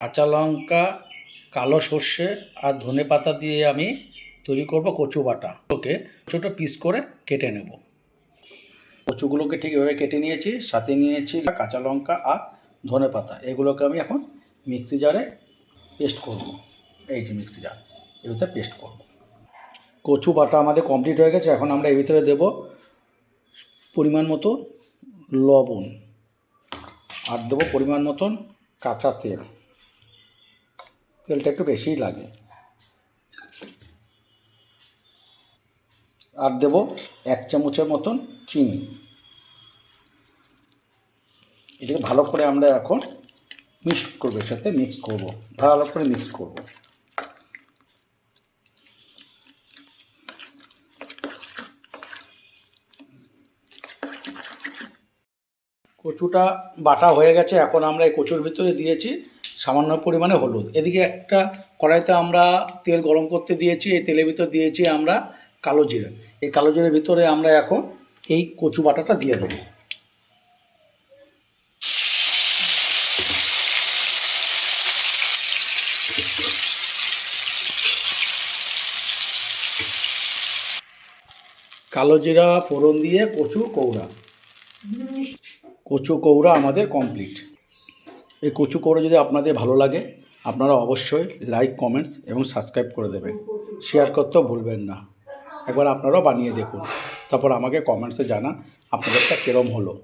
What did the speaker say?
কাঁচা লঙ্কা, কালো সর্ষে আর ধনে পাতা দিয়ে আমি তৈরি করব কচু বাটা। ওকে ছোটো পিস করে কেটে নেব। কচুগুলোকে ঠিক এভাবে কেটে নিয়েছি, সাথে নিয়েছি কাঁচা লঙ্কা আর ধনে পাতা। এগুলোকে আমি এখন মিক্সি জারে পেস্ট করব। এই যে মিক্সি জার, এর ভিতরে পেস্ট করব। কচু বাটা আমাদের কমপ্লিট হয়ে গেছে, এখন আমরা এর ভিতরে দেব পরিমাণ মতো লবণ। আর দেবো পরিমাণ মতন কাঁচা তেল। তেলটা একটু বেশিই লাগে। আর দেব এক চামচের মতন চিনি। এটাকে ভালো করে আমরা এখন মিক্স করব এর সাথে মিক্স করব, ভালো করে মিক্স করব। কচুটা বাটা হয়ে গেছে, এখন আমরা এই কচুর ভিতরে দিয়েছি। সামান্য পরিমাণে হলুদ। এদিকে একটা কড়াইতে আমরা তেল গরম করতে দিয়েছি, এই তেলের ভিতর দিয়েছি আমরা কালো জিরে। এই কালো জিরের ভিতরে আমরা এখন এই কচু বাটাটা দিয়ে দেবো। কালো জিরা, ফোড়ন দিয়ে কচু কৌড়া। কচু কৌড়া আমাদের কমপ্লিট এই কচু করে যদি আপনাদের ভালো লাগে, আপনারা অবশ্যই লাইক কমেন্টস এবং সাবস্ক্রাইব করে দেবেন। শেয়ার করতেও ভুলবেন না। একবার আপনারাও বানিয়ে দেখুন। তারপর আমাকে কমেন্টসে জানান, আপনাদেরটা কীরম হলো।